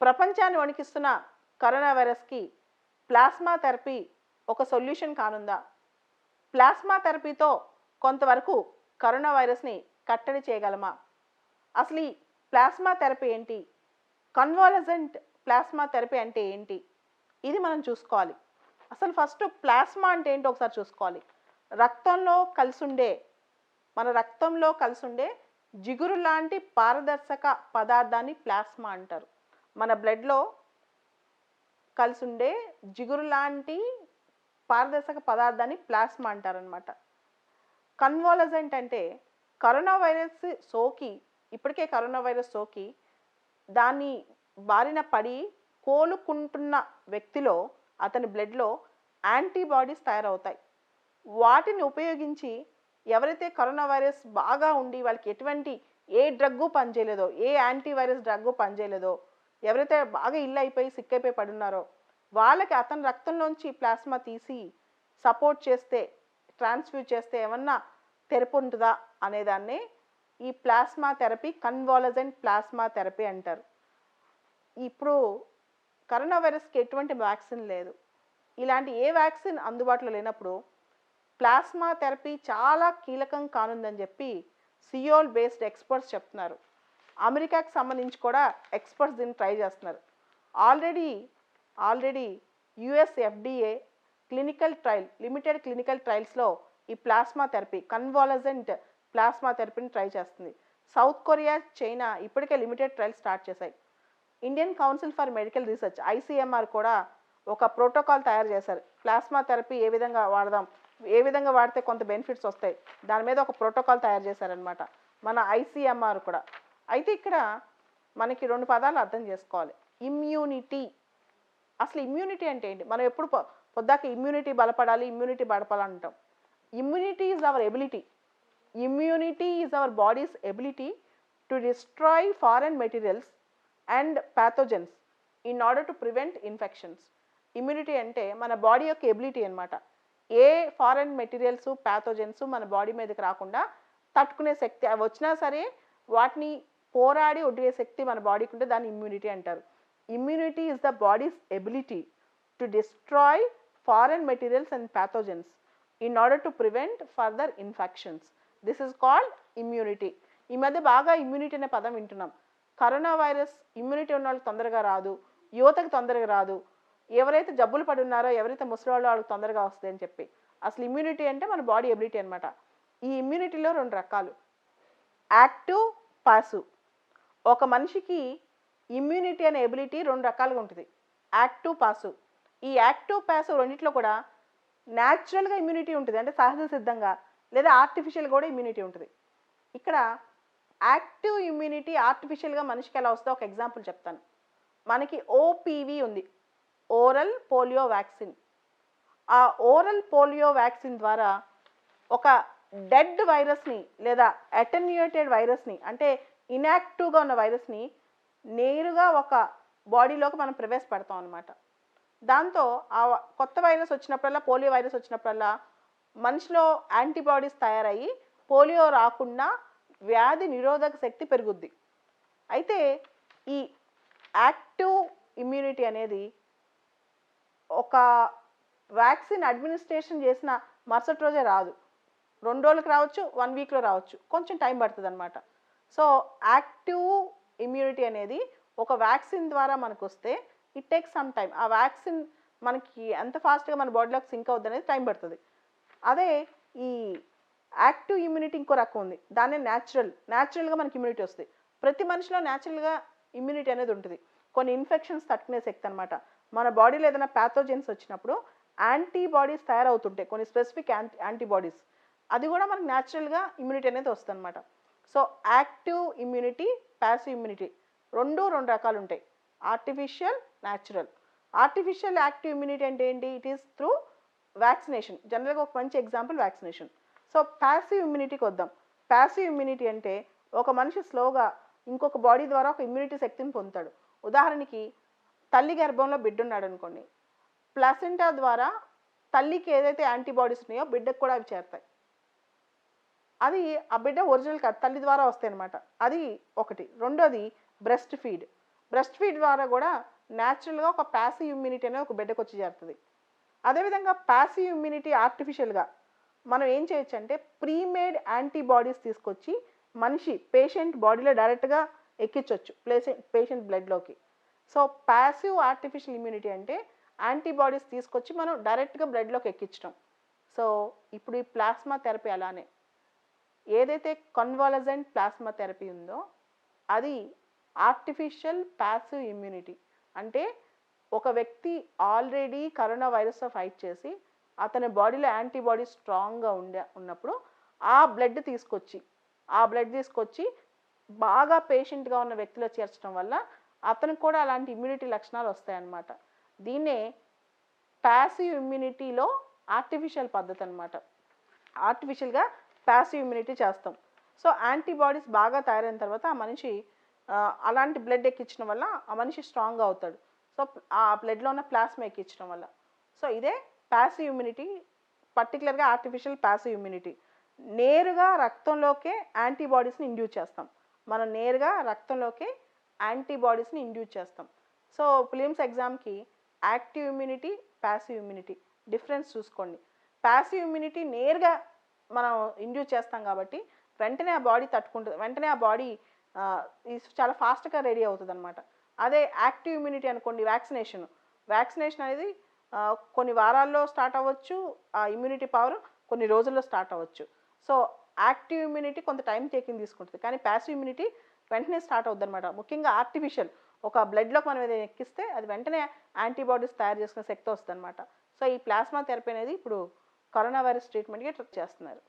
ప్రపంచాన్ని వణికిస్తున్న కరోనా వైరస్కి ప్లాస్మా థెరపీ ఒక సొల్యూషన్ కానుందా? ప్లాస్మా థెరపీతో కొంతవరకు కరోనా వైరస్ని కట్టడి చేయగలమా? అసలు ఈ ప్లాస్మా థెరపీ ఏంటి? కన్వాలజెంట్ ప్లాస్మా థెరపీ అంటే ఏంటి? ఇది మనం చూసుకోవాలి. అసలు ఫస్ట్ ప్లాస్మా అంటే ఏంటో ఒకసారి చూసుకోవాలి. రక్తంలో కలిసుండే మన రక్తంలో కలిసుండే జిగురు లాంటి పారదర్శక పదార్థాన్ని ప్లాస్మా అంటారు. మన బ్లడ్లో కలిసి ఉండే జిగురు లాంటి పారదర్శక పదార్థాన్ని ప్లాస్మా అంటారనమాట కన్వాలజెంట్ అంటే కరోనా వైరస్ సోకి ఇప్పటికే కరోనా వైరస్ సోకి దాన్ని బారిన పడి కోలుకుంటున్న వ్యక్తిలో అతని బ్లడ్లో యాంటీబాడీస్ తయారవుతాయి. వాటిని ఉపయోగించి ఎవరైతే కరోనా వైరస్ బాగా ఉండి వాళ్ళకి ఎటువంటి ఏ డ్రగ్గు పనిచేయలేదో ఏ యాంటీవైరస్ డ్రగ్గు పనిచేయలేదో ఎవరైతే బాగా ఇల్లు అయిపోయి సిక్కైపోయి పడున్నారో వాళ్ళకి అతని రక్తంలోంచి ప్లాస్మా తీసి సపోర్ట్ చేస్తే ట్రాన్స్ఫ్యూజ్ చేస్తే ఏమన్నా తెరపు ఉంటుందా అనేదాన్ని ఈ plasma therapy convalescent plasma therapy అంటారు. ఇప్పుడు కరోనా వైరస్కి ఎటువంటి వ్యాక్సిన్ లేదు. ఇలాంటి ఏ వ్యాక్సిన్ అందుబాటులో లేనప్పుడు ప్లాస్మా థెరపీ చాలా కీలకం కానుందని చెప్పి సియోల్ బేస్డ్ ఎక్స్పర్ట్స్ చెప్తున్నారు. అమెరికాకి సంబంధించి కూడా ఎక్స్పర్ట్స్ దీన్ని ట్రై చేస్తున్నారు. Already already US FDA clinical trial limited clinical ట్రయల్స్లో ఈ ప్లాస్మా థెరపీ కన్వాలజెంట్ ప్లాస్మా థెరపీని ట్రై చేస్తుంది. సౌత్ కొరియా చైనా ఇప్పటికే లిమిటెడ్ ట్రయల్ స్టార్ట్ చేశాయి. Indian council for medical research ICMR కూడా ఒక ప్రోటోకాల్ తయారు చేశారు. ప్లాస్మా థెరపీ ఏ విధంగా వాడదాం ఏ విధంగా వాడితే కొంత బెనిఫిట్స్ వస్తాయి దాని మీద ఒక ప్రోటోకాల్ తయారు చేశారనమాట మన ఐసీఎంఆర్ కూడా. అయితే ఇక్కడ మనకి రెండు పదాలు అర్థం చేసుకోవాలి. ఇమ్యూనిటీ అసలు ఇమ్యూనిటీ అంటే ఏంటి? మనం ఎప్పుడు పొ- పొద్దాక ఇమ్యూనిటీ బలపడాలి ఇమ్యూనిటీ బలపడాలి అంటాం immunity is our ability immunity is our body's ability to destroy foreign materials and pathogens in order to prevent infections immunity అంటే మన బాడీ యొక్క ఎబిలిటీ అనమాట ఏ ఫారెన్ మెటీరియల్స్ ప్యాథోజెన్స్ మన బాడీ మీదకి రాకుండా తట్టుకునే శక్తి అవి వచ్చినా సరే వాటిని పోరాడి ఒడ్డే శక్తి మన బాడీకి ఉంటే దాన్ని ఇమ్యూనిటీ అంటారు. Immunity is the body's ability to destroy foreign materials and pathogens in order to prevent further infections this is called immunity ఈ మధ్య బాగా ఇమ్యూనిటీ అనే పదం వింటున్నాం. కరోనా వైరస్ ఇమ్యూనిటీ ఉన్న వాళ్ళకి తొందరగా రాదు. యువతకు తొందరగా రాదు. ఎవరైతే జబ్బులు పడి ఉన్నారో ఎవరైతే ముసలివాళ్ళు వాళ్ళకి తొందరగా వస్తుంది అని చెప్పి. అసలు ఇమ్యూనిటీ అంటే మన బాడీ ఎబిలిటీ అనమాట ఈ ఇమ్యూనిటీలో రెండు రకాలు. యాక్టివ్ పాసివ్ ఒక మనిషికి ఇమ్యూనిటీ అనే ఎబిలిటీ రెండు రకాలుగా ఉంటుంది. యాక్టివ్ పాసివ్ ఈ యాక్టివ్ పాసివ్ రెండిట్లో కూడా న్యాచురల్గా ఇమ్యూనిటీ ఉంటుంది. అంటే సహజ సిద్ధంగా లేదా ఆర్టిఫిషియల్ కూడా ఇమ్యూనిటీ ఉంటుంది. ఇక్కడ యాక్టివ్ ఇమ్యూనిటీ ఆర్టిఫిషియల్గా మనిషికి ఎలా వస్తుందో ఒక ఎగ్జాంపుల్ చెప్తాను. మనకి ఓపీవీ ఉంది. ఓరల్ పోలియో వ్యాక్సిన్ ఆ ఓరల్ పోలియో వ్యాక్సిన్ ద్వారా ఒక డెడ్ వైరస్ని లేదా అటెన్యూటెడ్ వైరస్ని అంటే ఇన్యాక్టివ్గా ఉన్న వైరస్ని నేరుగా ఒక బాడీలోకి మనం ప్రవేశపెడతాం అనమాట దాంతో ఆ కొత్త వైరస్ వచ్చినప్పుడల్లా పోలియో వైరస్ వచ్చినప్పుడల్లా మనిషిలో యాంటీబాడీస్ తయారయ్యి పోలియో రాకుండా వ్యాధి నిరోధక శక్తి పెరుగుద్ది. అయితే ఈ యాక్టివ్ ఇమ్యూనిటీ అనేది ఒక వ్యాక్సిన్ అడ్మినిస్ట్రేషన్ చేసిన మరుసటి రోజే రాదు. రెండు రోజులకు రావచ్చు వన్ వీక్లో రావచ్చు. కొంచెం టైం పడుతుంది అనమాట సో యాక్టివ్ ఇమ్యూనిటీ అనేది ఒక వ్యాక్సిన్ ద్వారా మనకు వస్తే ఇట్ టేక్ సమ్ టైం ఆ వ్యాక్సిన్ మనకి ఎంత ఫాస్ట్గా మన బాడీలోకి సింక్ అవుద్ది అనేది టైం పడుతుంది. అదే ఈ యాక్టివ్ ఇమ్యూనిటీ ఇంకో రకం ఉంది. దాన్నే న్యాచురల్ న్యాచురల్గా మనకి ఇమ్యూనిటీ వస్తుంది. ప్రతి మనిషిలో న్యాచురల్గా ఇమ్యూనిటీ అనేది ఉంటుంది. కొన్ని ఇన్ఫెక్షన్స్ తట్టుకునే శక్తి అనమాట మన బాడీలో ఏదైనా ప్యాథోజెన్స్ వచ్చినప్పుడు యాంటీబాడీస్ తయారవుతుంటాయి. కొన్ని స్పెసిఫిక్ యాంటీ యాంటీబాడీస్ అది కూడా మనకు న్యాచురల్గా ఇమ్యూనిటీ అనేది వస్తుంది అనమాట so active immunity passive immunity రెండు రెండు రకాలు ఉంటాయి artificial natural artificial active immunity అంటే ఏంటి? ఇట్ ఈస్ త్రూ వ్యాక్సినేషన్ జనరల్గా ఒక మంచి ఎగ్జాంపుల్ వ్యాక్సినేషన్ సో ప్యాసివ్ ఇమ్యూనిటీకి వద్దాం. ప్యాసివ్ ఇమ్యూనిటీ అంటే ఒక మనిషి స్లోగా ఇంకొక బాడీ ద్వారా ఒక ఇమ్యూనిటీ శక్తిని పొందుతాడు. ఉదాహరణకి తల్లి గర్భంలో బిడ్డ ఉన్నాడు అనుకోండి ప్లాసెంటా ద్వారా తల్లికి ఏదైతే యాంటీబాడీస్ ఉన్నాయో బిడ్డకు కూడా అవి చేరుతాయి. అది ఆ బిడ్డ ఒరిజినల్ కాదు తల్లి ద్వారా వస్తాయి అనమాట అది ఒకటి. రెండోది బ్రెస్ట్ ఫీడ్. బ్రెస్ట్ ఫీడ్ ద్వారా కూడా న్యాచురల్గా ఒక ప్యాసివ్ ఇమ్యూనిటీ అనేది ఒక బిడ్డకు వచ్చి చేరుతుంది. అదేవిధంగా ప్యాసివ్ ఇమ్యూనిటీ ఆర్టిఫిషియల్గా మనం ఏం చేయొచ్చు అంటే ప్రీమేడ్ యాంటీబాడీస్ తీసుకొచ్చి మనిషి పేషెంట్ బాడీలో డైరెక్ట్గా ఎక్కించవచ్చు ప్లేసెంట్ పేషెంట్ బ్లడ్లోకి సో ప్యాసివ్ ఆర్టిఫిషియల్ ఇమ్యూనిటీ అంటే యాంటీబాడీస్ తీసుకొచ్చి మనం డైరెక్ట్గా బ్లడ్లోకి ఎక్కించడం సో ఇప్పుడు ఈ ప్లాస్మా థెరపీ అలానే ఏదైతే కన్వాలజెంట్ ప్లాస్మా థెరపీ ఉందో అది ఆర్టిఫిషియల్ ప్యాసివ్ ఇమ్యూనిటీ అంటే ఒక వ్యక్తి ఆల్రెడీ కరోనా వైరస్తో ఫైట్ చేసి అతని బాడీలో యాంటీబాడీ స్ట్రాంగ్గా ఉండే ఉన్నప్పుడు ఆ బ్లడ్ తీసుకొచ్చి ఆ బ్లడ్ తీసుకొచ్చి బాగా పేషెంట్గా ఉన్న వ్యక్తిలో చేర్చడం వల్ల అతనికి కూడా అలాంటి ఇమ్యూనిటీ లక్షణాలు వస్తాయన్నమాట. దీన్నే ప్యాసివ్ ఇమ్యూనిటీలో ఆర్టిఫిషియల్ పద్ధతి అనమాట ఆర్టిఫిషియల్గా ప్యాసివ్ ఇమ్యూనిటీ చేస్తాం. సో యాంటీబాడీస్ బాగా తయారైన తర్వాత ఆ మనిషి అలాంటి బ్లడ్ ఎక్కించడం వల్ల ఆ మనిషి స్ట్రాంగ్గా అవుతాడు. సో ఆ బ్లడ్లో ఉన్న ప్లాస్మా ఎక్కించడం వల్ల. సో ఇదే ప్యాసివ్ ఇమ్యూనిటీ పర్టికులర్గా ఆర్టిఫిషియల్ ప్యాసివ్ ఇమ్యూనిటీ నేరుగా రక్తంలోకే యాంటీబాడీస్ని ఇండ్యూస్ చేస్తాం. మనం నేరుగా రక్తంలోకే యాంటీబాడీస్ని ఇండ్యూస్ చేస్తాం. సో ఫిలిమ్స్ ఎగ్జామ్కి active immunity passive immunity difference చూసుకోండి. ప్యాసివ్ ఇమ్యూనిటీ నేరుగా మనం ఇండ్యూస్ చేస్తాం కాబట్టి వెంటనే ఆ బాడీ తట్టుకుంటుంది. వెంటనే ఆ బాడీ చాలా ఫాస్ట్గా రెడీ అవుతుంది అనమాట అదే యాక్టివ్ ఇమ్యూనిటీ అనుకోండి వ్యాక్సినేషన్ వ్యాక్సినేషన్ అనేది కొన్ని వారాల్లో స్టార్ట్ అవ్వచ్చు ఆ ఇమ్యూనిటీ పవర్ కొన్ని రోజుల్లో స్టార్ట్ అవ్వచ్చు. సో యాక్టివ్ ఇమ్యూనిటీ కొంత టైం టేకింగ్ తీసుకుంటుంది. కానీ ప్యాసివ్ ఇమ్యూనిటీ వెంటనే స్టార్ట్ అవుద్ది అనమాట ముఖ్యంగా ఆర్టిఫిషియల్ ఒక బ్లడ్లోకి మనం ఏదైనా ఎక్కిస్తే అది వెంటనే యాంటీబాడీస్ తయారు చేసుకునే శక్తి వస్తుంది అనమాట సో ఈ ప్లాస్మా థెరపీ అనేది ఇప్పుడు కరోనా వైరస్ ట్రీట్మెంట్కి చేస్తున్నారు.